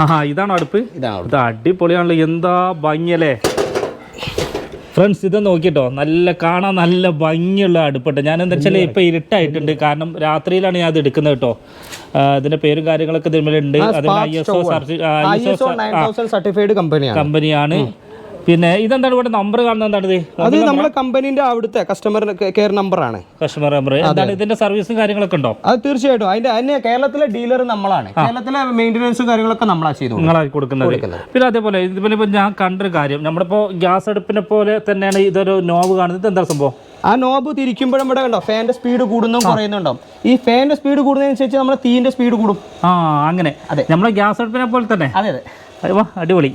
ആ ഇതാണോ അടുപ്പ്? ഇത് അടിപൊളിയാണല്ലോ. എന്താ ഭംഗിയല്ലേ? ഫ്രണ്ട്സ് ഇത് നോക്കിട്ടോ. നല്ല കാണാൻ നല്ല ഭംഗിയുള്ള അടുപ്പുണ്ട്. ഞാൻ എന്താ വെച്ചാൽ ഇപ്പൊ ഇരുട്ടായിട്ടുണ്ട്. കാരണം രാത്രിയിലാണ് ഞാൻ അത് എടുക്കുന്നത് കേട്ടോ. ഇതിന്റെ പേരും കാര്യങ്ങളൊക്കെ ഇതിലുണ്ട് അതിന്റെ I S O I S O certified കമ്പനിയാണ് കമ്പനിയാണ് പിന്നെ ഇതെന്താണ് ഇവിടെ നമ്പർ കാണുന്നത്? എന്താണ് അത് നമ്മുടെ കമ്പനിന്റെ അവിടുത്തെ കസ്റ്റമർ കെയർ നമ്പർ ആണ്. കസ്റ്റമർ നമ്പർ എന്താണ് ഇതിന്റെ സർവീസും കാര്യങ്ങളൊക്കെ ഉണ്ടോ? അത് തീർച്ചയായിട്ടും. അതിന്റെ അതിന് കേരളത്തിലെ ഡീലർ നമ്മളാണ്. കേരളത്തിലെ മെയിന്റെനൻസും കാര്യങ്ങളൊക്കെ നമ്മളാ ചെയ്തു നിങ്ങളായി കൊടുക്കുന്നത്. പിന്നെ അതേപോലെ ഇതുപോലെ ഇപ്പൊ ഞാൻ കണ്ടൊരു കാര്യം. നമ്മളിപ്പോ ഗ്യാസ് അടുപ്പിനെ പോലെ തന്നെയാണ് ഇതൊരു നോവ് കാണുന്നത്. എന്താ സംഭവം? ആ നോബ് തിരിക്കുമ്പോഴും ഇവിടെ കണ്ടോ ഫാന്റെ സ്പീഡ് കൂടുന്നതും കുറയുന്നുണ്ടോ ഈ ഫാന്റെ സ്പീഡ് കൂടുന്നതിനനുസരിച്ച് നമ്മുടെ തീന്റെ സ്പീഡ് കൂടും. ആ അങ്ങനെ. അതെ. നമ്മുടെ ഗ്യാസ് അടുപ്പിനെ പോലെ തന്നെ. അതെ അതെ. അടിപൊളി.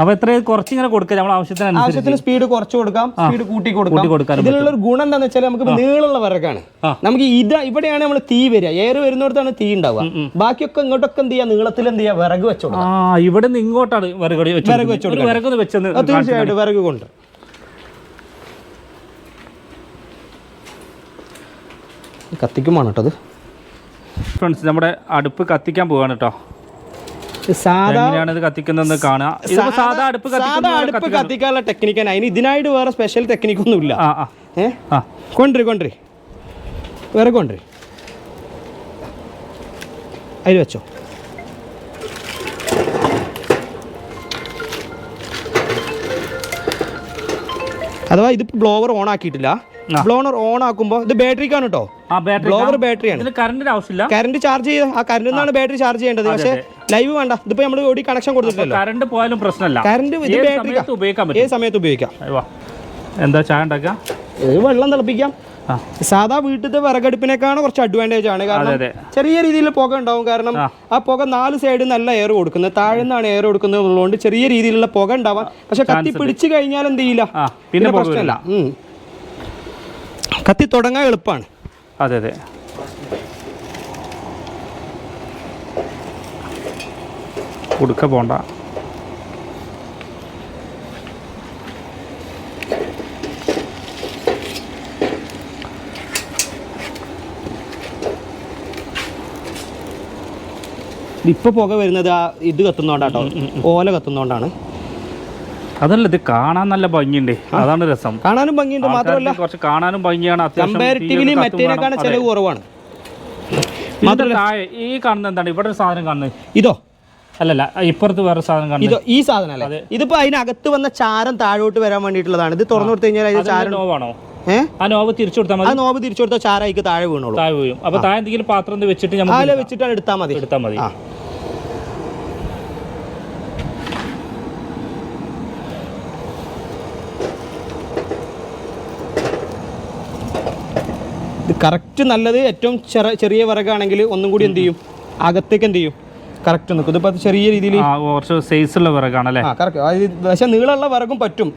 അപ്പൊ എത്ര കുറച്ചിങ്ങനെ കൊടുക്കുക? നമ്മൾ ആവശ്യത്തിനനുസരിച്ച് ആവശ്യത്തിന് സ്പീഡ് കുറച്ച് കൊടുക്കാം. സ്പീഡ് കൂട്ടി കൊടുക്കാം. ഇതിലുള്ള ഒരു ഗുണം എന്താണെന്ന് വെച്ചാൽ നമുക്ക് നീളമുള്ള വിറകാണ്. നമുക്ക് ഇത് ഇവിടെയാണ് നമ്മൾ തീ വരിക. ഏറ് വരുന്നിടത്താണ് തീ ഉണ്ടാവുക. ബാക്കിയൊക്കെ ഇങ്ങോട്ടൊക്കെ എന്ത് ചെയ്യാം നീളത്തിൽ എന്ത് ചെയ്യാം വിറക് വെച്ചോളൂ ആ ഇവിടെ നിന്ന് ഇങ്ങോട്ടാണ് വിറക് വിറക് വെച്ചോളൂ വെച്ചത് വിറകൊന്ന് തീർച്ചയായിട്ടും വിറക് കൊണ്ട്. കത്തിക്കുമാണ് കേട്ടോ അത്. ഫ്രണ്ട്സ് നമ്മുടെ അടുപ്പ് കത്തിക്കാൻ പോവാണ് കേട്ടോ. സാധാ കത്തിക്കുന്നതെന്ന് കാണുക സാധാ അടുപ്പ് സാധാ അടുപ്പ് കത്തിക്കാനുള്ള ടെക്നിക്കാണ് അതിന് ഇതിനായിട്ട് വേറെ സ്പെഷ്യൽ ടെക്നിക്കൊന്നും ഇല്ല. ഏ? കൊണ്ടുവരി കൊണ്ടുവരി. വേറെ കൊണ്ടുവരി. അതിൽ വെച്ചോ. അഥവാ ഇത് ബ്ലോവർ ഓൺ ആക്കിയിട്ടില്ല. ബ്ലോവർ ഓൺ ആക്കുമ്പോൾ ഇത് ബാറ്ററിക്കാണ് കേട്ടോ ബ്ലോവർ ബാറ്ററിയാണ് കറണ്ടിന്റെ ആവശ്യമില്ല. കറണ്ട് ചാർജ് ചെയ്ത് ആ കറണ്ടിൽ നിന്നാണ് ബാറ്ററി ചാർജ് ചെയ്യേണ്ടത്. പക്ഷേ ലൈവ് വേണ്ട. ഇതിപ്പോ നമ്മൾ ഓടി കണക്ഷൻ കൊടുത്തിട്ടില്ല കറണ്ട് പോയാലും പ്രശ്നമല്ല. കറണ്ട് ഇത് ബാറ്ററി ഉപയോഗിക്കാം. ഏത് സമയത്ത് ഉപയോഗിക്കാം. എന്താ ചായ ഉണ്ടാക്കാം? വെള്ളം തിളപ്പിക്കാം. സാധാ വീട്ടിലത്തെ വിറകടുപ്പിനേക്കാണ് കുറച്ച് അഡ്വാന്റേജ് ആണ്. കാരണം ചെറിയ രീതിയിൽ പുക ഉണ്ടാവും. കാരണം ആ. പുക നാല് സൈഡിൽ നല്ല എയർ കൊടുക്കുന്നത്. താഴെ നിന്നാണ് എയർ കൊടുക്കുന്നത് ഉള്ളതുകൊണ്ട് ചെറിയ രീതിയിലുള്ള പുക ഉണ്ടാവാം. പക്ഷെ കത്തി പിടിച്ചു കഴിഞ്ഞാൽ എന്ത് ചെയ്യില്ല? പിന്നെ പ്രശ്നമില്ല. കത്തി തുടങ്ങാൻ എളുപ്പമാണ്. അതെ അതെ. കൊടുക്ക പോണ്ട. ഇപ്പൊ പുക വരുന്നത് ആ ഇത് കത്തുന്നോണ്ടാട്ടോ. ഓല കത്തുന്നോണ്ടാണ്. അതല്ല ഇത് കാണാൻ നല്ല ഭംഗിയുണ്ട്. അതാണ് രസം. കാണാനും ഭംഗിയുണ്ട് മാത്രമല്ല കുറച്ച് കാണാനും ഭംഗിയാണ് അത്യാവശ്യം കമ്പാരിറ്റീവ്ലി കത്തും ചെലവ് കുറവാണ്. ഈ കാണുന്ന എന്താണ്? ഇവിടെ ഒരു സാധനം കാണുന്നത്. ഇതോ? അല്ലല്ല ഇപ്പുറത്ത് വേറെ സാധനം കാണുന്നത്. ഇതോ ഈ സാധനം അല്ലേ ഇതിപ്പോ അതിനകത്ത് വന്ന ചാരം താഴോട്ട് വരാൻ വേണ്ടിയിട്ടുള്ളതാണ്. ഇത് തുറന്നു കൊടുത്തു കഴിഞ്ഞാൽ അതിന് ചാരം നോവാണോ? ആ നോവ് തിരിച്ചു കൊടുത്താൽ ആ മതി നോബ് തിരിച്ചു കൊടുത്താൽ ചാരായിക്ക് താഴെ വീണോളൂ. താഴെ വീഴും. അപ്പൊ താഴെ എന്തെങ്കിലും പാത്രം വെച്ചിട്ട് ആല വെച്ചിട്ടാണ് എടുത്താൽ മതി. എടുത്താൽ മതി. ഇത് കറക്റ്റ് നല്ലത്. ഏറ്റവും ചെറ ചെറിയ വിറകാണെങ്കിൽ ഒന്നും കൂടി എന്ത് ചെയ്യും? അകത്തേക്ക് എന്ത് ചെയ്യും? കറക്റ്റ് നിൽക്കും. ഇതിപ്പോൾ ചെറിയ രീതിയിൽ കുറച്ച് സൈസ് ഉള്ള വിറകാണല്ലേ കറക്റ്റ് പക്ഷേ നീളമുള്ള വിറകും പറ്റും.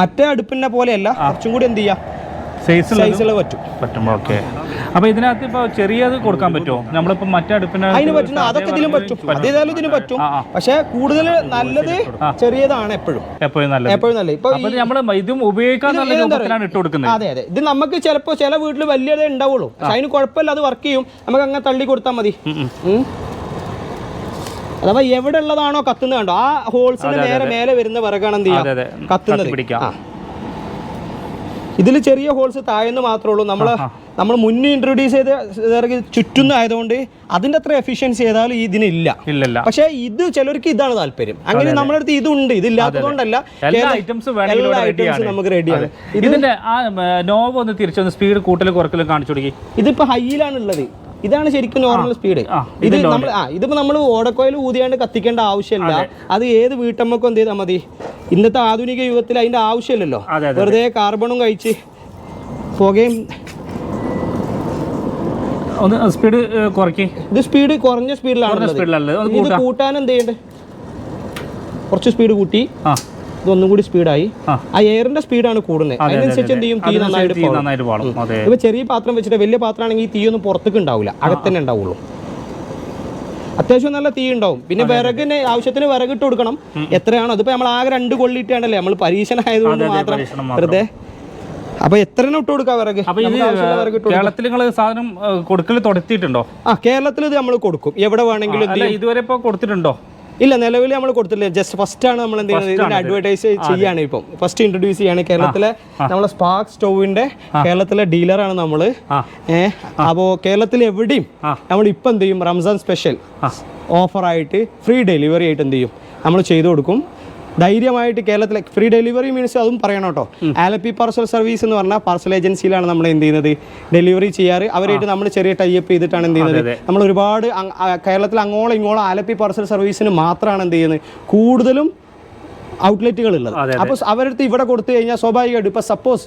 മറ്റേ അടുപ്പിനെ പോലെയല്ല. കുറച്ചും കൂടി എന്ത് സൈസ് ഉള്ള പറ്റും. പറ്റും ഓക്കെ അപ്പൊ ഇതിനകത്ത് ഇപ്പൊ ചെറിയത് കൊടുക്കാൻ പറ്റുമോ? നമ്മളിപ്പോ മറ്റേ അടുപ്പിന് അതിന് പറ്റുന്ന അതൊക്കെ ഇതിലും പറ്റും. അതേതായാലും ഇതിന് പറ്റും. പക്ഷേ കൂടുതൽ നല്ലത് ചെറിയതാണ് എപ്പോഴും. എപ്പോഴും നല്ലത്. എപ്പോഴും നല്ലത്. ഇപ്പൊ നമ്മൾ ഇതും ഉപയോഗിക്കാൻ നല്ല രൂപത്തിലാണ് ഇട്ട് കൊടുക്കുന്നത്. അതെ അതെ. ഇത് നമുക്ക് ചിലപ്പോ ചില വീട്ടിൽ വലിയതേ ഉണ്ടാവുള്ളൂ. പക്ഷെ അതിന് കുഴപ്പമില്ല അത് വർക്ക് ചെയ്യും. നമുക്ക് അങ്ങനെ തള്ളി കൊടുത്താൽ മതി. അഥവാ എവിടെ ഉള്ളതാണോ കത്തുന്നത് കണ്ടോ ആ ഹോൾസിന് നേരെ മേലെ വരുന്ന വിറകാണ് എന്ത് ചെയ്യാം? കത്തുന്നത്. ഇതിൽ ചെറിയ ഹോൾസ് താഴെന്ന് മാത്രമേ ഉള്ളൂ. നമ്മൾ നമ്മൾ മുന്നേ ഇൻട്രൊഡ്യൂസ് ചെയ്ത വിറക് ചുറ്റുന്നതായതുകൊണ്ട് അതിന്റെ അത്ര എഫിഷ്യൻസി ചെയ്താലും ഇതിനില്ല ഇല്ലല്ല. പക്ഷേ ഇത് ചിലർക്ക് ഇതാണ് താല്പര്യം. അങ്ങനെ നമ്മുടെ അടുത്ത് ഇതുണ്ട്. ഇതില്ലാത്തതുകൊണ്ടല്ല എല്ലാ ഐറ്റംസും എല്ലാ നമുക്ക് റെഡിയാണ് ഇതിന്റെ ആ നോവ് ഒന്ന് തിരിച്ചൊന്ന് സ്പീഡ് കൂട്ടലും കുറക്കലും കാണിച്ചു കൊടുക്കി. ഇതിപ്പോ ഹൈയിലാണ് ഉള്ളത് ഇതാണ് ശരിക്കും നോർമൽ സ്പീഡ് ഇത് നമ്മൾ ആ ഇതിപ്പോ നമ്മൾ ഓടക്കോയിൽ ഊതിയാണ്ട് കത്തിക്കേണ്ട ആവശ്യമില്ല. അത്. ഏത് വീട്ടമ്മക്കും എന്ത് ചെയ്താൽ മതി. ഇന്നത്തെ ആധുനിക യുഗത്തിൽ അതിന്റെ ആവശ്യമില്ലല്ലോ. വെറുതെ കാർബണും കഴിച്ച് പുകയും ഒന്ന് സ്പീഡ് കുറയ്ക്കേ. ഇത് സ്പീഡ് കുറഞ്ഞ സ്പീഡിലാണ് ഇത് കൂട്ടാൻ എന്ത് ചെയ്യണ്ടേ? കുറച്ച് സ്പീഡ് കൂട്ടി. ആ. ഇതൊന്നും കൂടി സ്പീഡായി ആ. എയറിന്റെ സ്പീഡാണ് കൂടുന്നത്. അതിനനുസരിച്ച് എന്ത് ചെയ്യും? തീ നന്നായിട്ട് ഇപ്പൊ ചെറിയ പാത്രം വെച്ചിട്ട് വലിയ പാത്രമാണെങ്കിൽ തീയൊന്നും പുറത്തേക്ക് ഉണ്ടാവില്ല. അകത്തന്നെ ഉണ്ടാവുള്ളൂ. അത്യാവശ്യം നല്ല തീ ഉണ്ടാവും. പിന്നെ വിറകിന് ആവശ്യത്തിന് വിറകിട്ട് കൊടുക്കണം. എത്രയാണോ? അതിപ്പോ നമ്മൾ ആകെ രണ്ട് കൊള്ളിട്ടാണല്ലേ നമ്മൾ പരീക്ഷണമായതുകൊണ്ട് മാത്രം. വെറുതെ. അപ്പൊ എത്ര ഇട്ട് കൊടുക്കാം വിറക്. കേരളത്തിൽ നിങ്ങൾ സാധനം കൊടുക്കൽ തുടത്തിയിട്ടുണ്ടോ? ആ കേരളത്തിൽ ഇത് നമ്മൾ കൊടുക്കും. എവിടെ വേണമെങ്കിലും ഇതുവരെ ഇപ്പൊ കൊടുത്തിട്ടുണ്ടോ? ഇല്ല നിലവിൽ നമ്മൾ കൊടുത്തില്ല ജസ്റ്റ് ഫസ്റ്റ് ആണ് നമ്മൾ എന്ത് ചെയ്യുന്നത്? ഇതിന്റെ അഡ്വർടൈസ് ചെയ്യാണ് ഇപ്പം. ഫസ്റ്റ് ഇൻട്രൊഡ്യൂസ് ചെയ്യാണ് കേരളത്തിലെ നമ്മളെ സ്പാർക്ക് സ്റ്റോവിന്റെ കേരളത്തിലെ ഡീലറാണ് നമ്മൾ നമ്മൾ. ഏഹ് അപ്പോൾ കേരളത്തിൽ എവിടെയും നമ്മൾ ഇപ്പം എന്ത് ചെയ്യും? റംസാൻ സ്പെഷ്യൽ ഓഫർ ആയിട്ട് ഫ്രീ ഡെലിവറി ആയിട്ട് എന്ത് ചെയ്യും? നമ്മൾ ചെയ്തു കൊടുക്കും. ധൈര്യമായിട്ട് കേരളത്തിലെ ഫ്രീ ഡെലിവറി മീൻസ് അതും പറയണം കേട്ടോ. ആലപ്പി പാർസൽ സർവീസ് എന്ന് പറഞ്ഞാൽ പാർസൽ ഏജൻസിയിലാണ് നമ്മൾ എന്ത് ചെയ്യുന്നത്? ഡെലിവറി ചെയ്യാറ്. അവരായിട്ട് നമ്മൾ ചെറിയ ടൈപ്പ് ചെയ്തിട്ടാണ് എന്ത് ചെയ്യുന്നത്. നമ്മൾ ഒരുപാട് കേരളത്തിൽ അങ്ങോളം ഇങ്ങോളം ആലപ്പി പാർസൽ സർവീസിന് മാത്രമാണ് എന്ത് ചെയ്യുന്നത്? കൂടുതലും ഔട്ട്ലെറ്റുകൾ ഉള്ളത് അപ്പോൾ അവരടുത്ത് ഇവിടെ കൊടുത്തു കഴിഞ്ഞാൽ സ്വാഭാവികമായിട്ടും ഇപ്പോൾ സപ്പോസ്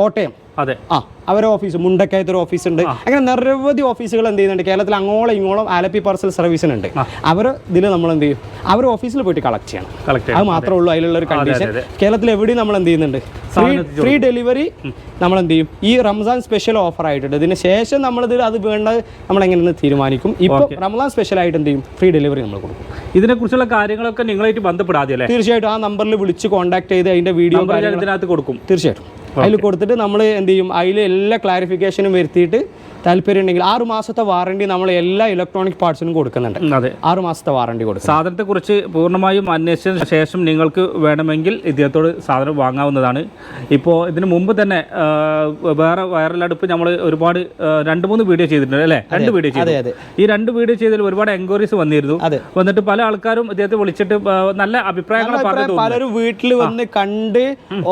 കോട്ടയം. അതെ. ആ അവരെ ഓഫീസ് മുണ്ടക്കയത്ത് ഒരു ഓഫീസ് ഉണ്ട് അങ്ങനെ നിരവധി ഓഫീസുകൾ എന്ത് ചെയ്യുന്നുണ്ട്? കേരളത്തിൽ അങ്ങോളം ഇങ്ങോളം ആലപ്പി പാർസൽ സർവീസിനുണ്ട് അവർ ഇതിൽ നമ്മൾ എന്ത് ചെയ്യും? അവർ ഓഫീസിൽ പോയിട്ട് കളക്ട് ചെയ്യണം. അത് മാത്രമേ ഉള്ളൂ അതിലുള്ള ഒരു കണ്ടീഷൻ. കേരളത്തിൽ എവിടെയും നമ്മൾ എന്ത് ചെയ്യുന്നുണ്ട്? ഫ്രീ ഡെലിവറി നമ്മൾ എന്ത് ചെയ്യും? ഈ റംസാൻ സ്പെഷ്യൽ ഓഫർ ആയിട്ടുണ്ട്. ഇതിന് ശേഷം നമ്മൾ ഇതിൽ അത് വേണ്ടത് നമ്മൾ എങ്ങനെയെന്ന് തീരുമാനിക്കും. ഇപ്പോൾ റംസാൻ സ്പെഷ്യൽ ആയിട്ട് എന്ത് ചെയ്യും? ഫ്രീ ഡെലിവറി നമ്മൾ കൊടുക്കും. ഇതിനെക്കുറിച്ചുള്ള കാര്യങ്ങളൊക്കെ നിങ്ങളായിട്ട് ബന്ധപ്പെടാതെ തീർച്ചയായിട്ടും ആ നമ്പറിൽ വിളിച്ച് കോൺടാക്ട് ചെയ്ത് അതിന്റെ വീഡിയോ കൊടുക്കും. തീർച്ചയായിട്ടും. അതിൽ കൊടുത്തിട്ട് നമ്മൾ എന്ത് ചെയ്യും? അതിൽ എല്ലാ ക്ലാരിഫിക്കേഷനും വരുത്തിയിട്ട് താല്പര്യം ഉണ്ടെങ്കിൽ ആറ് മാസത്തെ വാറണ്ടി നമ്മൾ എല്ലാ ഇലക്ട്രോണിക് പാർട്സിനും കൊടുക്കുന്നുണ്ട്. അതെ. ആറ് മാസത്തെ വാറണ്ടി കൊടുക്കും സാധനത്തെ കുറിച്ച് പൂർണമായും അന്വേഷിച്ചതിന് ശേഷം നിങ്ങൾക്ക് വേണമെങ്കിൽ ഇദ്ദേഹത്തോട് സാധനം വാങ്ങാവുന്നതാണ്. ഇപ്പോൾ ഇതിന് മുമ്പ് തന്നെ വേറെ വൈറൽ അടുപ്പ് നമ്മൾ ഒരുപാട് രണ്ട് മൂന്ന് വീഡിയോ ചെയ്തിട്ടുണ്ട് അല്ലേ? രണ്ട് വീഡിയോ ചെയ്തു. ഈ രണ്ട് വീഡിയോ ചെയ്തതിൽ ഒരുപാട് എൻക്വയറീസ് വന്നിരുന്നു. അതെ. വന്നിട്ട് പല ആൾക്കാരും ഇദ്ദേഹത്തെ വിളിച്ചിട്ട് നല്ല അഭിപ്രായങ്ങൾ പലരും വീട്ടിൽ വന്ന് കണ്ട്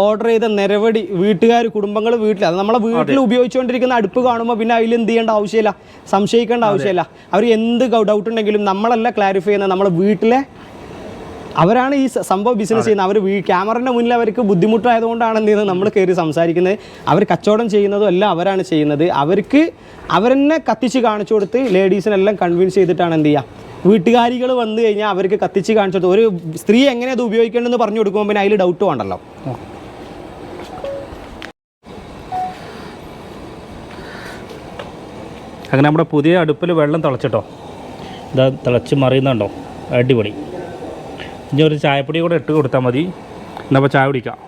ഓർഡർ ചെയ്ത നിരവധി വീട്ടുകാർ കുടുംബങ്ങൾ വീട്ടിൽ അത് നമ്മളെ വീട്ടിൽ ഉപയോഗിച്ചുകൊണ്ടിരിക്കുന്ന അടുപ്പ് കാണുമ്പോൾ പിന്നെ അതിൽ എന്ത് ചെയ്യേണ്ട ആവശ്യമില്ല. സംശയിക്കേണ്ട ആവശ്യമില്ല. അവർ എന്ത് ഡൗട്ട് ഉണ്ടെങ്കിലും നമ്മളല്ല ക്ലാരിഫൈ ചെയ്യുന്നത് നമ്മളെ വീട്ടിലെ അവരാണ് ഈ സംഭവം ബിസിനസ് ചെയ്യുന്നത്. അവർ ക്യാമറയുടെ മുന്നിൽ അവർക്ക് ബുദ്ധിമുട്ടായതുകൊണ്ടാണ് എന്ത് ചെയ്യുന്നത് നമ്മൾ കയറി സംസാരിക്കുന്നത്. അവർ കച്ചവടം ചെയ്യുന്നതും എല്ലാം അവരാണ് ചെയ്യുന്നത്. അവർക്ക് അവരെന്നെ കത്തിച്ച് കാണിച്ചു കൊടുത്ത് ലേഡീസിനെല്ലാം കൺവിൻസ് ചെയ്തിട്ടാണ് എന്ത് ചെയ്യുക വീട്ടുകാരികൾ വന്നു കഴിഞ്ഞാൽ അവർക്ക് കത്തിച്ച് കാണിച്ചു കൊടുത്ത്. ഒരു സ്ത്രീ എങ്ങനെ അത് ഉപയോഗിക്കേണ്ടതെന്ന് പറഞ്ഞു കൊടുക്കുമ്പോൾ പിന്നെ അതിൽ ഡൗട്ട് വേണ്ടല്ലോ. അങ്ങനെ നമ്മുടെ പുതിയ അടുപ്പിൽ വെള്ളം തിളച്ചിട്ടോ. ഇതാ തിളച്ച് മറിയുന്നുണ്ടോ? അടിപൊളി. ഇനി ഒരു ചായപ്പൊടി കൂടെ ഇട്ട് കൊടുത്താൽ മതി. എന്നപ്പോൾ ചായ കുടിക്കാം.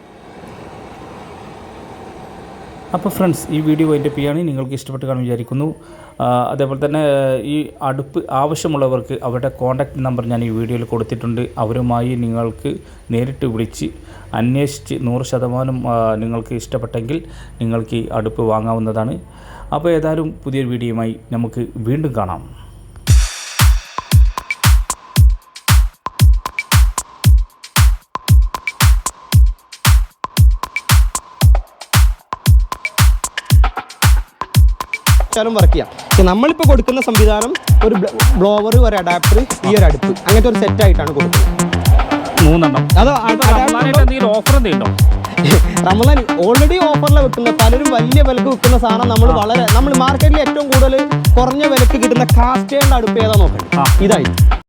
അപ്പോൾ ഫ്രണ്ട്സ് ഈ വീഡിയോ അതിന്റെ പിയാണ് നിങ്ങൾക്ക് ഇഷ്ടപ്പെട്ട് കാണും വിചാരിക്കുന്നു. അതേപോലെ തന്നെ ഈ അടുപ്പ് ആവശ്യമുള്ളവർക്ക് അവരുടെ കോൺടാക്റ്റ് നമ്പർ ഞാൻ ഈ വീഡിയോയിൽ കൊടുത്തിട്ടുണ്ട്. അവരുമായി നിങ്ങൾക്ക് നേരിട്ട് വിളിച്ച് അന്വേഷിച്ച് നൂറ് ശതമാനം നിങ്ങൾക്ക് ഇഷ്ടപ്പെട്ടെങ്കിൽ നിങ്ങൾക്ക് ഈ അടുപ്പ് വാങ്ങാവുന്നതാണ്. അപ്പോൾ ഏതായാലും പുതിയൊരു വീഡിയോയുമായി നമുക്ക് വീണ്ടും കാണാം. വെച്ചാലും വർക്ക് ചെയ്യാം. നമ്മളിപ്പോൾ കൊടുക്കുന്ന സംവിധാനം ഒരു ബ്ലോവർ ഒരു അഡാപ്റ്റർ ഈ ഒരു അടുപ്പ്. അങ്ങനത്തെ ഒരു സെറ്റ് ആയിട്ടാണ് കൊടുക്കുന്നത്. മൂന്നെണ്ണം. അതോ ഓഫർ എന്തെങ്കിലും ഉണ്ടോ? റമദാൻ ഓൾറെഡി ഓഫറിൽ വെക്കുന്ന പലരും വലിയ വിലക്ക് വിൽക്കുന്ന സാധനം നമ്മൾ വളരെ നമ്മൾ മാർക്കറ്റിൽ ഏറ്റവും കൂടുതൽ കുറഞ്ഞ വിലക്ക് കിട്ടുന്ന കാസ്റ്റേണ്ട അടുപ്പ് ഏതാ നോക്കണം ഇതായി